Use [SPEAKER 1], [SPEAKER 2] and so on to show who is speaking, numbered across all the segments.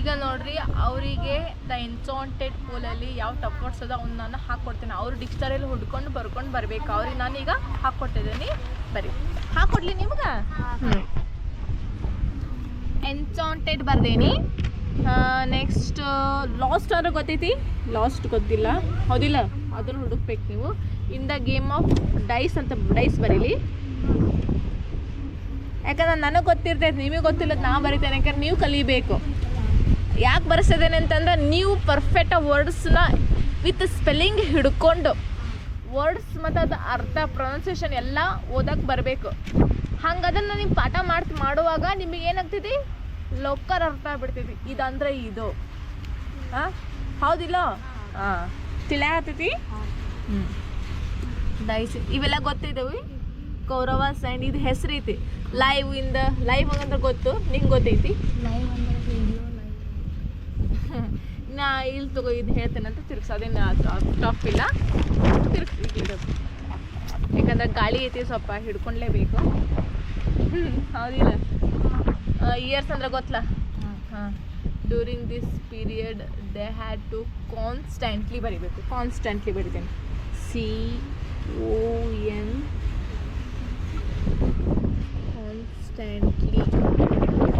[SPEAKER 1] ಈಗ ನೋಡ್ರಿ, ಅವರಿಗೆ ದ ಎನ್ಚಾಂಟೆಡ್ ಪೋಲಲ್ಲಿ ಯಾವ ಟಪ್ ವರ್ಡ್ಸ್ ಅದ ಅವ್ನ ನಾನು ಹಾಕ್ಕೊಡ್ತೀನಿ ಅವ್ರು ಡಿಕ್ಷನರಿಯಲ್ಲಿ ಹುಡ್ಕೊಂಡು ಬರ್ಕೊಂಡು ಬರ್ಬೇಕು. ಅವ್ರಿಗೆ ನಾನೀಗ ಹಾಕ್ಕೊಟ್ಟಿದ್ದೀನಿ ಬರೀ ಹಾಕ್ಕೊಡ್ಲಿ ನಿಮ್ಗೆ? ಹ್ಞೂ ಎನ್ಚಾಂಟೆಡ್ ಬರ್ದೇನಿ ನೆಕ್ಸ್ಟ್ ಲಾಸ್ಟ್ ಅವ್ರ ಗೊತ್ತೈತಿ? ಲಾಸ್ಟ್ ಗೊತ್ತಿಲ್ಲ. ಹೌದಿಲ್ಲ? ಅದನ್ನು ಹುಡುಕ್ಬೇಕು ನೀವು. In the game of dice ಅಂತ ಡೈಸ್ ಬರೀಲಿ. ಯಾಕಂದ್ರೆ ನನಗೆ ಗೊತ್ತಿರ್ತೈತೆ, ನಿಮಗೆ ಗೊತ್ತಿಲ್ಲ ನಾ ಬರಿತೇನೆ. ಯಾಕಂದ್ರೆ ನೀವು ಕಲಿಬೇಕು. ಯಾಕೆ ಬರ್ಸಿದ್ದೇನೆ ಅಂತಂದ್ರೆ ನೀವು ಪರ್ಫೆಕ್ಟ್ ವರ್ಡ್ಸ್ನ ವಿತ್ ಸ್ಪೆಲ್ಲಿಂಗ್ ಹಿಡ್ಕೊಂಡು ವರ್ಡ್ಸ್ ಮತ್ತು ಅದು ಅರ್ಥ ಪ್ರೊನೌನ್ಸಿಯೇಷನ್ ಎಲ್ಲ ಓದಕ್ಕೆ ಬರಬೇಕು. ಹಂಗೆ ಅದನ್ನು ನೀವು ಪಾಠ ಮಾಡ್ತಿ ಮಾಡುವಾಗ ನಿಮಗೆ ಏನಾಗ್ತೈತಿ ಲೋಕರ್ ಅರ್ಥ ಆಗ್ಬಿಡ್ತೈತಿ ಇದಂದ್ರೆ ಇದು. ಹಾಂ? ಹೌದಿಲ್ಲ? ಹಾಂ. ತಿಳಿಯಾಗ್ತೈತಿ ಹ್ಞೂ ದಯಸಿ ಇವೆಲ್ಲ ಗೊತ್ತಿದ್ದಾವೆ ಕೌರವ ಸೈನ್ ಇದು ಹೆಸರೈತಿ ಲೈವ್ ಇಂದ ಲೈವ್ ಅಂದ್ರೆ ಗೊತ್ತು? ನಿಂಗೆ ಗೊತ್ತೈತಿ?
[SPEAKER 2] ಲೈವ್
[SPEAKER 1] ನಾ ಇಲ್ಲಿ ತಗೋ ಇದು ಹೇಳ್ತೇನೆ ಅಂತ ತಿರ್ಗ್ಸ ಅದೇನು ಇಲ್ಲ. ತಿರ್ಗ್ಸಿ ಯಾಕಂದ್ರೆ ಗಾಳಿ ಐತಿ ಸ್ವಲ್ಪ ಹಿಡ್ಕೊಂಡ್ಲೇಬೇಕು. ಹ್ಮ್, ಹೌದಿಲ್ಲ ಇಯರ್ಸ್ ಅಂದ್ರೆ ಗೊತ್ತಲ್ಲ ಹಾಂ. During this period they had to constantly ಬರಿಬೇಕು. Constantly ಬರಿತೇನೆ. C O N constantly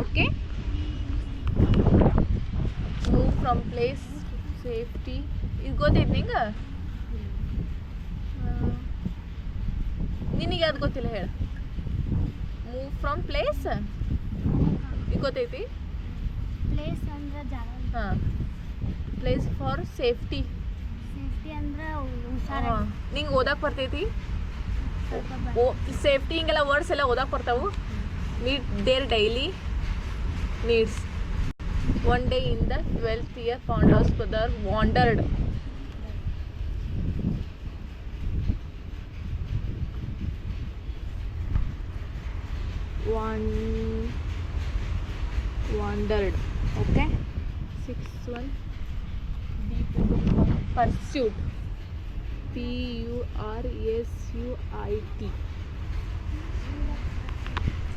[SPEAKER 1] okay from place safety ಇದು ಗೊತ್ತೈತಿ ನಿಂಗೆ ನಿನಗೆ ಅದು ಗೊತ್ತಿಲ್ಲ ಹೇಳ. ಮೂವ್ ಫ್ರಮ್ ಪ್ಲೇಸ್ ಇದು ಗೊತ್ತೈತಿ
[SPEAKER 2] ಪ್ಲೇಸ್ ಅಂದ್ರೆ ಜಾಗ.
[SPEAKER 1] ಹಾಂ. ಪ್ಲೇಸ್ ಫಾರ್ ಸೇಫ್ಟಿ
[SPEAKER 2] ಸೇಫ್ಟಿ ಅಂದ್ರೆ ಹುಷಾರ
[SPEAKER 1] ನಿಂಗೆ ಓದಕ್ಕೆ ಬರ್ತೈತಿ? ಓ ಸೇಫ್ಟಿ ಹಿಂಗೆಲ್ಲ ವರ್ಡ್ಸ್ ಎಲ್ಲ ಓದಕ್ಕೆ ಬರ್ತಾವು? Need there daily needs one day in the twelfth year founders brother wandered one wandered okay six one deep pursuit P U R S U I T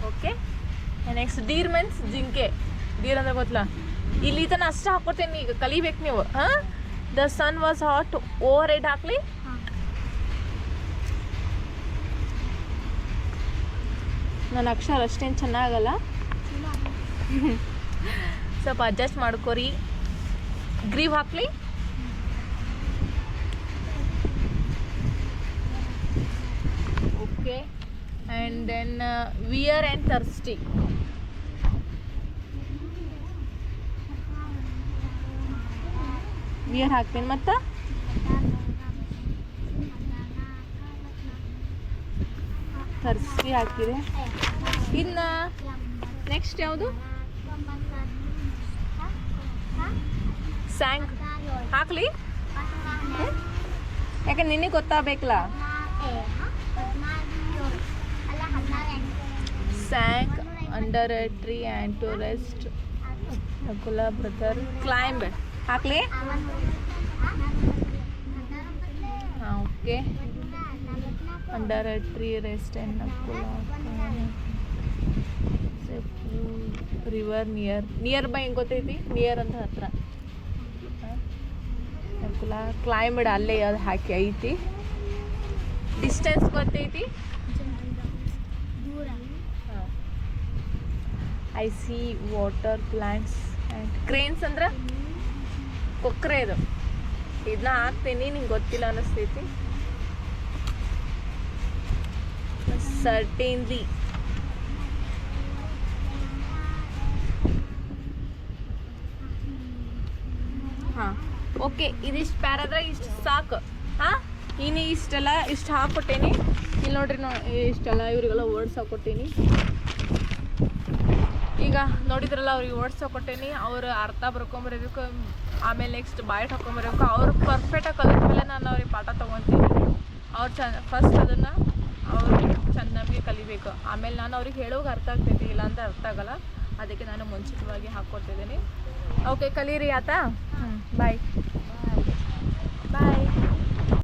[SPEAKER 1] okay next deer means ಜಿಂಕೆ Deere ಅಂದ್ರೆ ಗೊತ್ತಲ್ಲ ಇಲ್ಲಿ ತನ ಅಷ್ಟು ಹಾಕ್ಕೊಡ್ತೇನೆ ಈಗ ಕಲಿಬೇಕು ನೀವು. ಹಾಂ? The sun was hot overhead ಹಾಕ್ಲಿ. ನನ್ನ ಅಕ್ಷರ ಅಷ್ಟೇನು ಚೆನ್ನಾಗಲ್ಲ. ಸ್ವಲ್ಪ ಅಡ್ಜಸ್ಟ್ ಮಾಡ್ಕೋರಿ. ಗ್ರೀವ್ ಹಾಕ್ಲಿ. Okay and then weary and thirsty weary ಹಾಕ್ತೀನಿ. ಮತ್ತು? ತರ್ಸಿ ಹಾಕಿದೆ. ಇನ್ನು ನೆಕ್ಸ್ಟ್ ಯಾವುದು? ಸ್ಯಾಂಕ್ ಹಾಕ್ಲಿ. ಯಾಕೆ ನಿನಗೆ ಗೊತ್ತಾಗಬೇಕಲ್ಲ? Sank under tree and to rest Nakula brother climb ಹಾಕ್ಲಿ? Okay. Under tree rest river near near by ಹೆಂಗೆ ಗೊತ್ತೈತಿ? ನಿಯರ್ ಅಂತ ಹತ್ರ. ನಕುಲ ಕ್ಲೈಂಬ್ಡ್ ಅಲ್ಲೇ ಅದು ಹಾಕಿ ಐತಿ? ಡಿಸ್ಟೆನ್ಸ್ ಗೊತ್ತೈತಿ? I see water plants and cranes ಅಂದ್ರೆ? ಕೊಕ್ರೆ ಇದು. ಇದನ್ನ ಹಾಕ್ತೀನಿ, ನಿಂಗೆ ಗೊತ್ತಿಲ್ಲ ಅನ್ನಿಸ್ತೈತಿ ಸರ್ಟೇನ್ಲಿ ಹಾಂ, ಓಕೆ, ಇದಿಷ್ಟು ಪ್ಯಾರಾದ್ರೆ ಇಷ್ಟು ಸಾಕು. ಹಾಂ, ಇನ್ನು ಇಷ್ಟೆಲ್ಲ, ಇಷ್ಟು ಹಾಕ್ಕೊಟ್ಟೇನಿ ಇಲ್ಲಿ ನೋಡ್ರಿ ನೋ, ಇಷ್ಟೆಲ್ಲ ಇವರಿಗೆಲ್ಲ ವರ್ಡ್ಸ್ ಹಾಕ್ಕೊಟ್ಟೀನಿ ಈಗ ನೋಡಿದ್ರಲ್ಲ ಅವ್ರಿಗೆ ವರ್ಡ್ಸ್ ಕೊಟ್ಟೇನಿ ಅವರು ಅರ್ಥ ಬರ್ಕೊಂಬರಬೇಕು ಆಮೇಲೆ ನೆಕ್ಸ್ಟ್ ಬಾಯ್ಟ್ ಹಾಕೊಂಬರ್ಬೇಕು ಅವ್ರು ಪರ್ಫೆಕ್ಟಾಗಿ ಕಲಿತ ಮೇಲೆ ನಾನು ಅವ್ರಿಗೆ ಪಾಠ ತೊಗೊತೀನಿ. ಅವ್ರು ಚಂದ ಫಸ್ಟ್ ಅದನ್ನು ಅವರು ಚೆನ್ನಾಗಿ ಕಲಿಬೇಕು. ಆಮೇಲೆ ನಾನು ಅವ್ರಿಗೆ ಹೇಳೋಕೆ ಅರ್ಥ ಆಗ್ತೈತಿ ಇಲ್ಲ ಅಂತ ಅರ್ಥ ಆಗಲ್ಲ. ಅದಕ್ಕೆ ನಾನು ಮುಂಚಿತವಾಗಿ ಹಾಕ್ಕೊಡ್ತಿದ್ದೀನಿ ಓಕೆ ಕಲೀರಿ ಆತ? ಹ್ಞೂ ಬಾಯ್ ಬಾಯ್